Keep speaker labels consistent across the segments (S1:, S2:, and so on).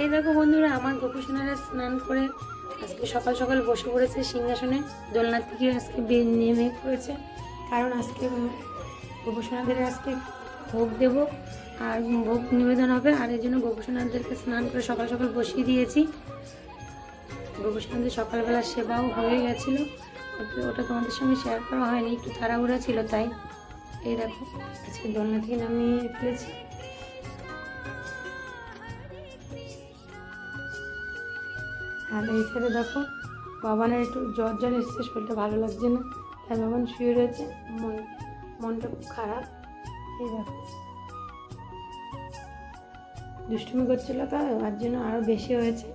S1: এই দেখো বন্ধুরা, আমার গোপীসোনারা স্নান করে আজকে সকাল সকাল বসে পড়েছে সিংহাসনে। দোলনার থেকে আজকে নেমে পড়েছে কারণ আজকে গোপীসোনাদের আজকে ভোগ দেব আর ভোগ নিবেদন হবে। আর এই জন্য গোপীসোনাদেরকে স্নান করে সকাল সকাল বসিয়ে দিয়েছি। গোপীসোনাদের সকালবেলা সেবাও হয়ে গেছিল। ওটা- তোমাদের সঙ্গে শেয়ার করা হয়নি, একটু তাড়াহুড়া ছিল, তাই। এই দেখো, আজকে দোলনা থেকে নামিয়ে ফেলেছি। আর এই সাইডে দেখো, বাবানের একটু জ্বর জ্বর এসছে, শরীরটা ভালো লাগছে না। তাই বাবান শুয়ে রয়েছে, মন, মনটা খুব খারাপ। এই দেখো। দুষ্টুমি করছিল তো, তার জন্য আরও বেশি হয়েছে।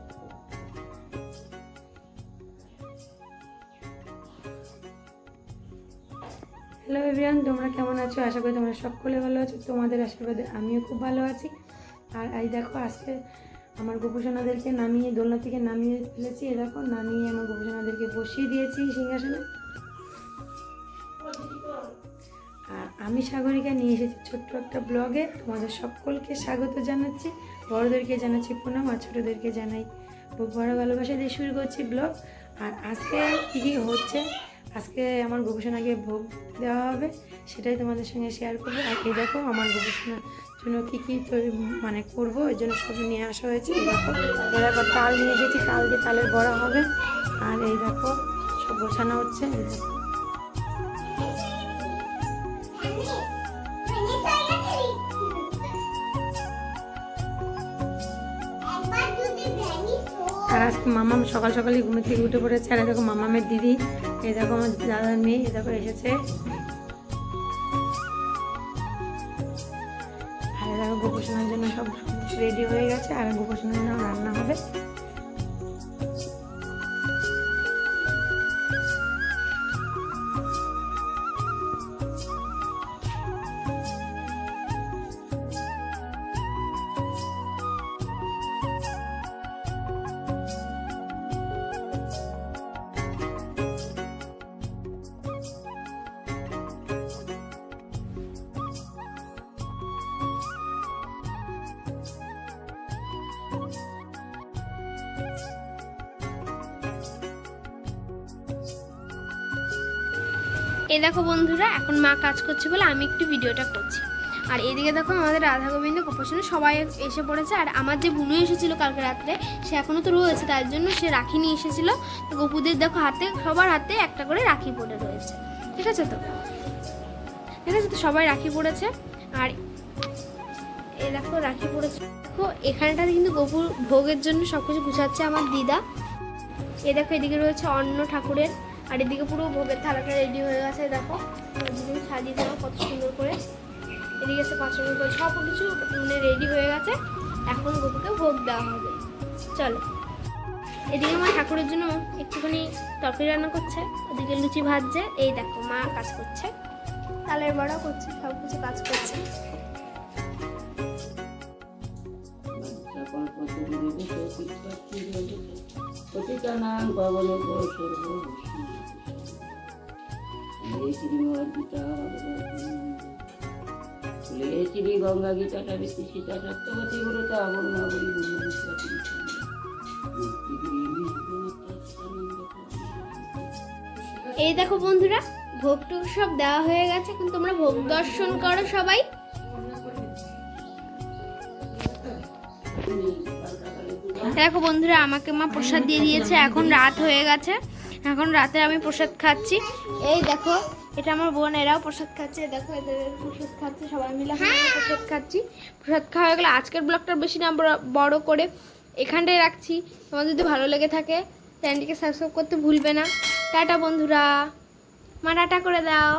S1: হ্যালো এভরিওয়ান তোমরা কেমন আছো? আশা করি তোমরা সকলে ভালো আছো। তোমাদের আশীর্বাদে আমিও খুব ভালো আছি। আর এই দেখো, আজকে আমার গোপসোনাদেরকে নামিয়ে, দোলনা থেকে নামিয়ে ফেলেছি। এরকম নামিয়ে আমার গোপসোনাদেরকে বসিয়ে দিয়েছি সিংহাসনে। আর আমি সাগরিকা নিয়ে এসেছি ছোট্ট একটা ব্লগে। তোমাদের সকলকে স্বাগত জানাচ্ছি। বড়োদেরকে জানাচ্ছি প্রণাম, আর ছোটোদেরকে জানাই বড় ভালোবাসা দিয়ে শুরু করছি ব্লগ। আর আজকে কী কী হচ্ছে? আজকে আমার গবেষণাকে ভোগ দেওয়া হবে, সেটাই তোমাদের সঙ্গে শেয়ার করব। আর এই দেখো, আমার গবেষণার জন্য কী কী তৈরি মানে করব, ওই জন্য সব নিয়ে আসা হয়েছে। দেখো দেখো তাল নিয়ে এসেছি, তাল দিয়ে তালের বড়া হবে। আর এই দেখো, সব গোছানো হচ্ছে আর আজকে মামাম সকাল সকালই ঘুম থেকে উঠে পড়েছে। আর দেখো মামামের দিদি, এই দেখো আমার দাদার মেয়ে, এই দেখো এসেছে। গোপোষণার জন্য সব রেডি হয়ে গেছে আর গোপোষণার জন্য রান্না হবে।
S2: এই দেখো বন্ধুরা, এখন মা কাজ করছে বলে আমি একটু ভিডিওটা করছি। আর এদিকে দেখো আমাদের রাধা গোবিন্দ গোপাসনে সবাই এসে পড়েছে, আর আমার যে বুনু এসেছিল কালকে রাত্রে, সে এখনও তো রয়েছে, তার জন্য সে রাখি নিয়ে এসেছিল। তো গপুদের দেখো হাতে, সবার হাতে একটা করে রাখি পড়ে রয়েছে, ঠিক আছে তো? ঠিক আছে তো? সবাই রাখি পড়েছে, আর এই দেখো রাখি পড়েছে। দেখো, এখানটাতে কিন্তু গপুর ভোগের জন্য সব কিছু গুছাচ্ছে আমার দিদা। এ দেখো এদিকে রয়েছে অন্ন ঠাকুরের আর এদিকে পুরো ভোগের থালাটা রেডি হয়ে গেছে, দেখো। এদিকে সাজিয়ে দেওয়া কত সুন্দর করে। এদিকে এসে পাঁচ মিনিট করে সব কিছু মানে রেডি হয়ে গেছে। এখন গপুকে ভোগ দেওয়া হবে। চলো। এদিকে মা ঠাকুরের জন্য একটুখানি তরকারি রান্না করছে। ওদিকে লুচি ভাজছে। এই দেখো, মা কাজ করছে। তালের বড়া করছে, সব কিছু কাজ করছে।
S3: পতিতানাং পাবনভ্য সর্ব গঙ্গা বেশি সীতা সত্যবতী
S2: এই দেখো বন্ধুরা, ভোগ টুক সব দেওয়া হয়ে গেছে, এখন তোমরা ভোগ দর্শন করো সবাই। দেখো বন্ধুরা, আমাকে মা প্রসাদ দিয়ে দিয়েছে, এখন রাত হয়ে গেছে, এখন রাতে আমি প্রসাদ খাচ্ছি। এই দেখো এটা আমার বোন, এরাও প্রসাদ খাচ্ছে। দেখো এদের প্রসাদ খাচ্ছে, সবাই মিলে প্রসাদ খাচ্ছি। প্রসাদ খাওয়া হয়ে গেলে আজকের ব্লগটা বেশি না বড় করে এখানটায় রাখছি। তোমার যদি ভালো লেগে থাকে, চ্যানেলটিকে সাবস্ক্রাইব করতে ভুলবে না। টাটা বন্ধুরা। মা, টাটা করে দাও।